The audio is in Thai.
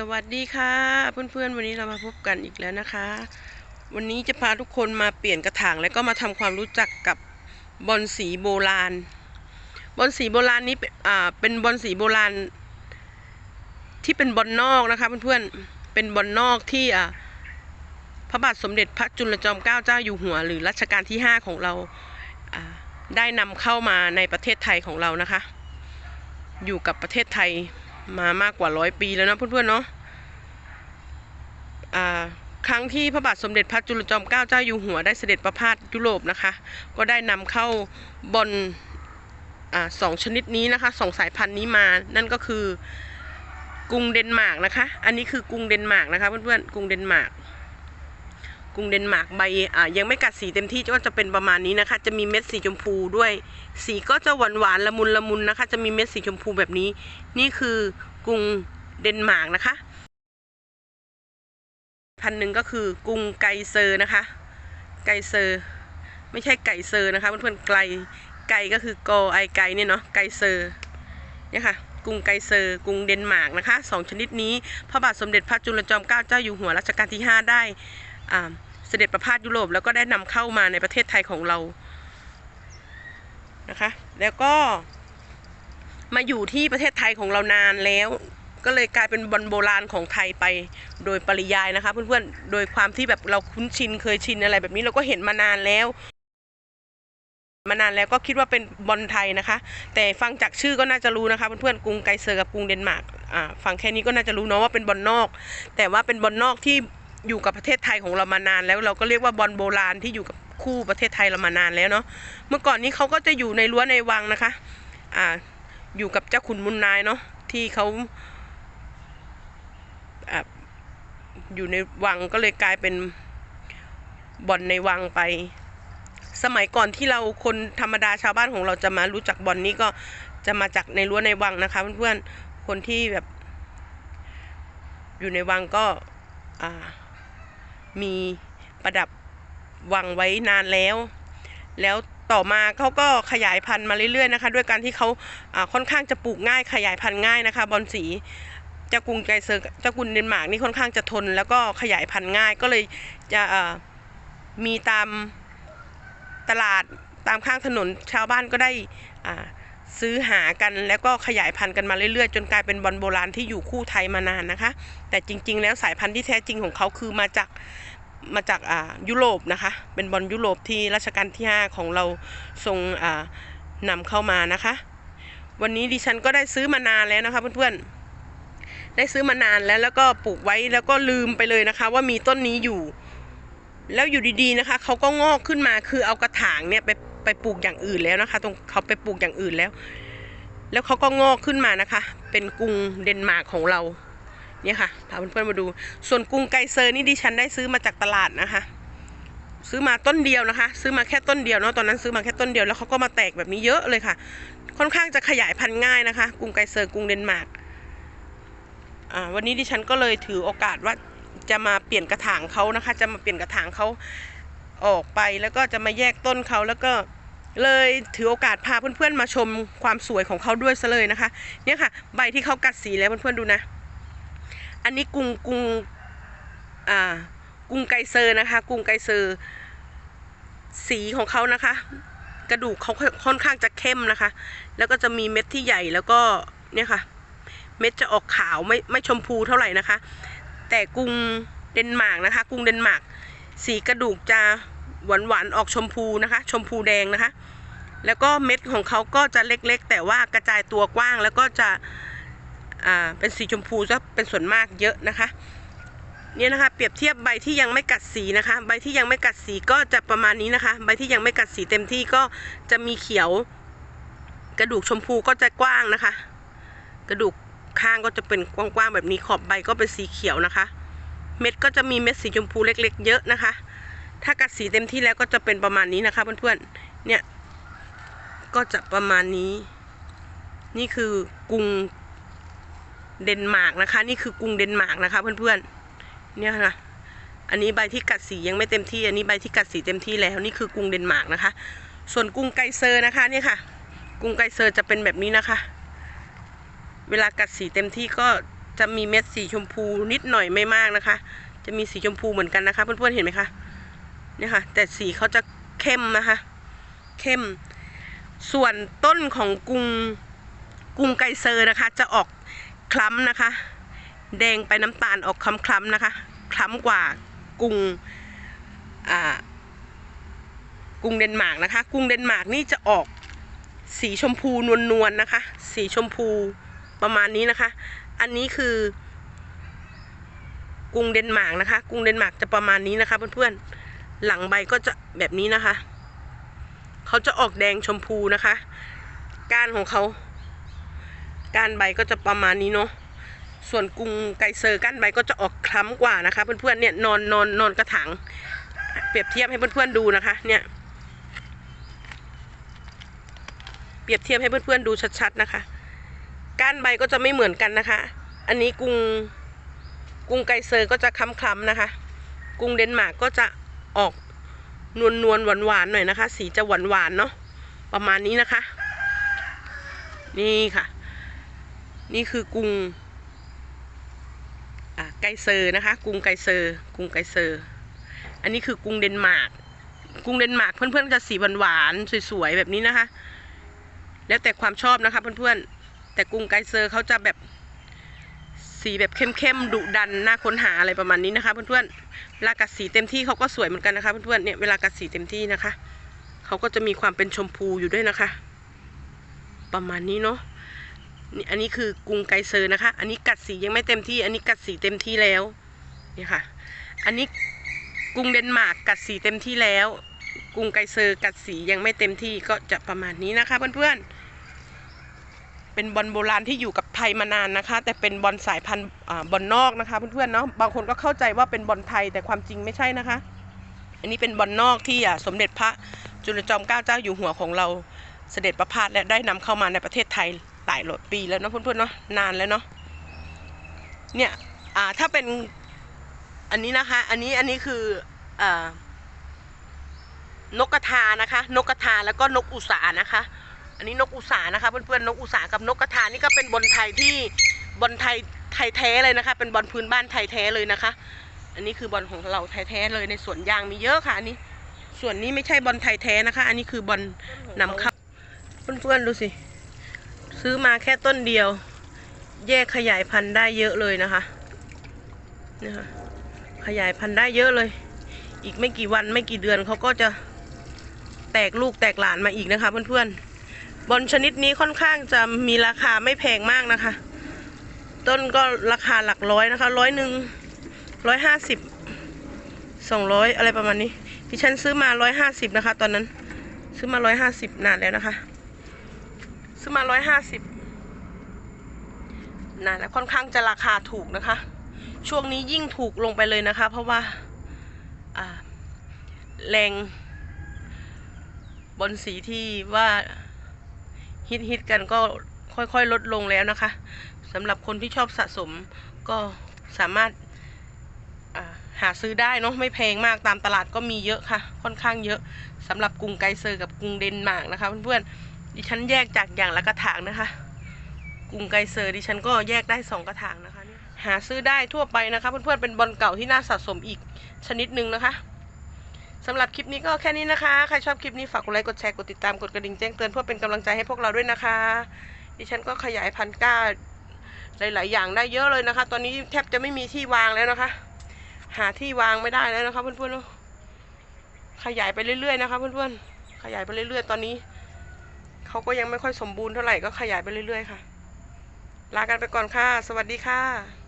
สวัสดีค่ะ เพื่อนๆ วันนี้เรามาพบกันอีกแล้วนะคะ วันนี้จะพาทุกคนมาเปลี่ยนกระถางแล้วก็มาทำความรู้จักกับบอลสีโบราณ บอลสีโบราณนี้เป็นอ่าเป็นบอลสีโบราณ ที่เป็นบอลนอกนะคะเพื่อนๆเป็นบอลนอกที่อ่าพระบาทสมเด็จพระจุลจอมเกล้าเจ้าอยู่หัว หรือรัชกาลที่5ของเราอ่าได้นำเข้ามาในประเทศไทยของเรานะคะ อยู่กับประเทศไทย มามากกว่าร้อยปีแล้วนะเพื่อนๆเนาะครั้งที่พระบาทสมเด็จพระจุลจอมเกล้าเจ้าอยู่หัวได้เสด็จประพาสยุโรปนะคะ ก็ได้นำเข้าบอลสองชนิดนี้นะคะสองสายพันธุ์นี้มานั่นก็คือกรุงเดนมาร์กนะคะ อันนี้คือกรุงเดนมาร์กนะคะเพื่อนๆกรุงเดนมาร์ก กรุงเดนมาร์กใบอ่ายังไม่กัดสีเต็มที่ก็จะเป็นประมาณนี้นะคะ จะมีเม็ดสีชมพูด้วย สีก็จะหวานหวานละมุนละมุนนะคะ จะมีเม็ดสีชมพูแบบนี้ นี่คือกรุงเดนมาร์กนะคะ พันหนึ่งก็คือกรุงไกเซอร์นะคะ ไกเซอร์ ไม่ใช่ไก่เซอร์นะคะเพื่อนๆไกลไกก็คือกอไอไกเนี่ยเนาะไกเซอร์เนี่ยค่ะกรุงไกเซอร์กรุงเดนมาร์กนะคะสองชนิดนี้ พระบาทสมเด็จพระจุลจอมเกล้าเจ้าอยู่หัวรัชกาลที่ 5 ได้อ่า สด็จประพาสยุโรปแล้วก็ได้นำเข้ามาในประเทศไทยของเรานะคะ แล้วก็มาอยู่ที่ประเทศไทยของเรานานแล้ว ก็เลยกลายเป็นบอลโบราณของไทยไปโดยปริยายนะคะ เพื่อนๆ โดยความที่แบบเราคุ้นชินเคยชินอะไรแบบนี้เราก็เห็นมานานแล้ว มานานแล้วก็คิดว่าเป็นบอลไทยนะคะ แต่ฟังจากชื่อก็น่าจะรู้นะคะ เพื่อนๆกรุงไกเซอร์กับกรุงเดนมาร์กอ่าฟังแค่นี้ก็น่าจะรู้เนาะว่าเป็นบอลนอก แต่ว่าเป็นบอลนอกที่ อยู่กับประเทศไทยของเรามานานแล้วเราก็เรียกว่าบอลโบราณที่อยู่กับคู่ประเทศไทยเรามานานแล้วเนาะเมื่อก่อนนี้เขาก็จะอยู่ในรั้วในวังนะคะ อ่า อยู่กับเจ้าขุนมุนนายเนาะที่เขาอ่าอยู่ในวังก็เลยกลายเป็นบอลในวังไป สมัยก่อนที่เราคนธรรมดาชาวบ้านของเราจะมารู้จักบอลนี้ก็จะมาจากในรั้วในวังนะคะเพื่อนๆคนที่แบบ อยู่ในวังก็อ่า มีประดับวังไว้นานแล้ว แล้วต่อมาเขาก็ขยายพันธุ์มาเรื่อยๆนะคะ ด้วยการที่เขาค่อนข้างจะปลูกง่ายขยายพันธุ์ง่ายนะคะบอลสีเจ้ากรุงไกเซอร์เจ้ากรุงเดนมาร์กนี่ค่อนข้างจะทน แล้วก็ขยายพันธุ์ง่ายก็เลยจะมีตามตลาดตามข้างถนนชาวบ้านก็ได้อ่า ซื้อหากันแล้วก็ขยายพันธุ์กันมาเรื่อยๆ จนกลายเป็นบอลโบราณที่อยู่คู่ไทยมานานนะคะ แต่จริง ๆ แล้วสายพันธุ์ที่แท้จริงของเขาคือมาจากมาจากอ่ายุโรปนะคะ เป็นบอลยุโรปที่รัชกาลที่ 5 ของเราทรงอ่านำเข้ามานะคะ วันนี้ดิฉันก็ได้ซื้อมานานแล้วนะคะเพื่อนๆ ได้ซื้อมานานแล้วแล้วก็ปลูกไว้แล้วก็ลืมไปเลยนะคะ ว่ามีต้นนี้อยู่ แล้วอยู่ดีๆนะคะเขาก็งอกขึ้นมาคือเอากระถางเนี่ยไป ไปปลูกอย่างอื่นแล้วนะคะ ตรงเขาไปปลูกอย่างอื่นแล้ว แล้วเขาก็งอกขึ้นมานะคะ เป็นกรุงเดนมาร์กของเราเนี่ยค่ะพาเพื่อนๆมาดู ส่วนกรุงไกเซอร์นี่ดิฉันได้ซื้อมาจากตลาดนะคะ ซื้อมาต้นเดียวนะคะ ซื้อมาแค่ต้นเดียวเนาะตอนนั้นซื้อมาแค่ต้นเดียวแล้วเขาก็มาแตกแบบนี้เยอะเลยค่ะ ค่อนข้างจะขยายพันธุ์ง่ายนะคะ กรุงไกเซอร์กรุงเดนมาร์กอ่าวันนี้ดิฉันก็เลยถือโอกาสว่าจะมาเปลี่ยนกระถางเขานะคะ จะมาเปลี่ยนกระถางเขาออกไปแล้วก็จะมาแยกต้นเขาแล้วก็ เลยถือโอกาสพาเพื่อนๆมาชมความสวยของเขาด้วยซะเลยนะคะ เนี่ยค่ะ ใบที่เขากัดสีแล้วเพื่อนๆดูนะ อันนี้กุงกุงอ่ากุงไกเซอร์นะคะ กุงไกเซอร์สีของเขานะคะ กระดูกเขาค่อนข้างจะเข้มนะคะ แล้วก็จะมีเม็ดที่ใหญ่แล้วก็เนี่ยค่ะ เม็ดจะออกขาวไม่ไม่ชมพูเท่าไหร่นะคะ แต่กุงเดนมาร์กนะคะ กุงเดนมาร์กสีกระดูกจะ หวานหวานๆออกชมพูนะคะ ชมพูแดงนะคะ แล้วก็เม็ดของเขาก็จะเล็กๆ แต่ว่ากระจายตัวกว้างแล้วก็จะอ่าเป็นสีชมพูจะเป็นส่วนมากเยอะนะคะเนี่ยนะคะเปรียบเทียบใบที่ยังไม่กัดสีนะคะ ใบที่ยังไม่กัดสีก็จะประมาณนี้นะคะ ใบที่ยังไม่กัดสีเต็มที่ก็จะมีเขียว กระดูกชมพูก็จะกว้างนะคะ กระดูกข้างก็จะเป็นกว้างๆแบบนี้ขอบใบก็เป็นสีเขียวนะคะ เม็ดก็จะมีเม็ดสีชมพูเล็ก ๆ เยอะนะคะ ถ้ากัดสีเต็มที่แล้วก็จะเป็นประมาณนี้นะคะเพื่อนๆ เนี่ย ก็จะประมาณนี้ นี่คือกรุงเดนมาร์กนะคะ นี่คือกรุงเดนมาร์กนะคะเพื่อนๆ เนี่ยค่ะ อันนี้ใบที่กัดสียังไม่เต็มที่ อันนี้ใบที่กัดสีเต็มที่แล้ว นี่คือกรุงเดนมาร์กนะคะ ส่วนกรุงไกเซอร์นะคะเนี่ยค่ะ กรุงไกเซอร์จะเป็นแบบนี้นะคะ เวลากัดสีเต็มที่ก็จะมีเม็ดสีชมพูนิดหน่อยไม่มากนะคะ จะมีสีชมพูเหมือนกันนะคะ เพื่อนๆ เห็นไหมคะ เนี่ยค่ะ แต่สีเขาจะเข้มนะคะ เข้ม ส่วนต้นของกุงกุงไกเซอร์นะคะ จะออกคล้ำนะคะ แดงไปน้ำตาลออกคล้ำๆนะคะ คล้ำกว่ากุงอ่ากุงเดนมาร์กนะคะ กุงเดนมาร์กนี่จะออกสีชมพูนวลๆนะคะ สีชมพูประมาณนี้นะคะ อันนี้คือ กุงเดนมาร์กนะคะ กุงเดนมาร์กจะประมาณนี้นะคะเพื่อนๆ หลังใบก็จะแบบนี้นะคะ เขาจะออกแดงชมพูนะคะ ก้านของเขา ก้านใบก็จะประมาณนี้เนาะ ส่วนกรุงไกเซอร์ก้านใบก็จะออกคล้ำกว่านะคะ เพื่อนๆเนี่ยนอนนอนนอนกระถางเปรียบเทียบให้เพื่อนๆดูนะคะ เนี่ย เปรียบเทียบให้เพื่อนๆดูชัดๆนะคะ ก้านใบก็จะไม่เหมือนกันนะคะ อันนี้กรุงกรุงไกเซอร์ก็จะคล้ำๆนะคะกรุงเดนมาร์กก็จะ ออกนวลนวลหวานหวานๆหน่อยนะคะ สีจะหวานหวานๆเนาะประมาณนี้นะคะ นี่ค่ะ นี่คือกรุงไกเซอร์นะคะกรุงไกเซอร์กรุงไกเซอร์ อันนี้คือกรุงเดนมาร์กกรุงเดนมาร์กเพื่อนๆจะสีหวานๆสวยๆแบบนี้นะคะ แล้วแต่ความชอบนะคะเพื่อนๆแต่กรุงไกเซอร์เขาจะแบบ สีแบบเข้มๆดุดันน่าค้นหาอะไรประมาณนี้นะคะเพื่อนๆเวลากัดสีเต็มที่เขาก็สวยเหมือนกันนะคะเพื่อนๆเนี่ยเวลากัดสีเต็มที่นะคะเขาก็จะมีความเป็นชมพูอยู่ด้วยนะคะ ประมาณนี้เนาะนี่อันนี้คือกรุงไกเซอร์นะคะ อันนี้กัดสียังไม่เต็มที่ อันนี้กัดสีเต็มที่แล้วนี่ค่ะ อันนี้กรุงเดนมาร์กกัดสีเต็มที่แล้ว กรุงไกเซอร์กัดสียังไม่เต็มที่ก็จะประมาณนี้นะคะเพื่อนๆ เป็นบอลโบราณที่อยู่กับไทยมานานนะคะ แต่เป็นบอลสายพันธุ์บอลนอกนะคะเพื่อนๆเนาะบางคนก็เข้าใจว่าเป็นบอลไทยแต่ความจริงไม่ใช่นะคะ อันนี้เป็นบอลนอกที่สมเด็จพระจุลจอมเกล้าเจ้าอยู่หัวของเราเสด็จประพาสและได้นำเข้ามาในประเทศไทยหลายหลายปีแล้วเนาะเพื่อนๆเนาะนานแล้วเนาะเนี่ยถ้าเป็นอันนี้นะคะ อันนี้อันนี้คืออนกกระทานะคะ นกกระทาแล้วก็นกอุสานะคะ อันนี้นกอุสานะคะเพื่อนๆนกอุสากับนกกระทานี่ก็เป็นบอลไทยที่บอลไทยไทยแท้เลยนะคะ เป็นบอลพื้นบ้านไทยแท้เลยนะคะ อันนี้คือบอลของเราไทยแท้เลยในสวนยางมีเยอะค่ะอันนี้ส่วนนี้ไม่ใช่บอลไทยแท้นะคะ อันนี้คือบอลนำเข้าเพื่อนๆดูสิซื้อมาแค่ต้นเดียว แยกขยายพันธุ์ได้เยอะเลยนะคะนะคะขยายพันธุ์ได้เยอะเลย อีกไม่กี่วันไม่กี่เดือนเขาก็จะแตกลูกแตกหลานมาอีกนะคะเพื่อนๆ บอลชนิดนี้ค่อนข้างจะมีราคาไม่แพงมากนะคะ ต้นก็ราคาหลักร้อยนะคะร้อยหนึ่งร้อยห้าสิบสองร้อยอะไรประมาณนี้ที่ฉันซื้อมาร้อยห้าสิบนะคะ ตอนนั้น ซื้อมาร้อยห้าสิบนานแล้วนะคะ ซื้อมาร้อยห้าสิบนานแล้วค่อนข้างจะราคาถูกนะคะ ช่วงนี้ยิ่งถูกลงไปเลยนะคะ เพราะว่าแรงบอลสีที่ว่า ฮิตฮิตกันก็ค่อยๆ ลดลงแล้วนะคะสำหรับคนที่ชอบสะสมก็สามารถหาซื้อได้เนาะไม่แพงมากตามตลาดก็มีเยอะค่ะ ค่อนข้างเยอะสำหรับกรุงไกเซอร์กับกรุงเดนมาร์กนะคะเพื่อนๆดิฉันแยกจากอย่างละกระถางนะคะกรุงไกเซอร์ดิฉันก็แยกได้สองกระถางนะคะหาซื้อได้ทั่วไปนะคะเพื่อนๆเป็นบอลเก่าที่น่าสะสมอีกชนิดหนึ่งนะคะ สำหรับคลิปนี้ก็แค่นี้นะคะ ใครชอบคลิปนี้ฝากกดไลค์ กดแชร์ กดติดตาม กดกระดิ่งแจ้งเตือนเพื่อเป็นกำลังใจให้พวกเราด้วยนะคะ ดิฉันก็ขยายพันธุ์กล้าหลาย ๆ อย่างได้เยอะเลยนะคะ ตอนนี้แทบจะไม่มีที่วางแล้วนะคะ หาที่วางไม่ได้แล้วนะคะเพื่อนๆขยายไปเรื่อย ๆ นะคะเพื่อนๆ ขยายไปเรื่อย ๆ ตอนนี้เขาก็ยังไม่ค่อยสมบูรณ์เท่าไหร่ก็ขยายไปเรื่อย ๆ ค่ะ ลากันไปก่อนค่ะ สวัสดีค่ะ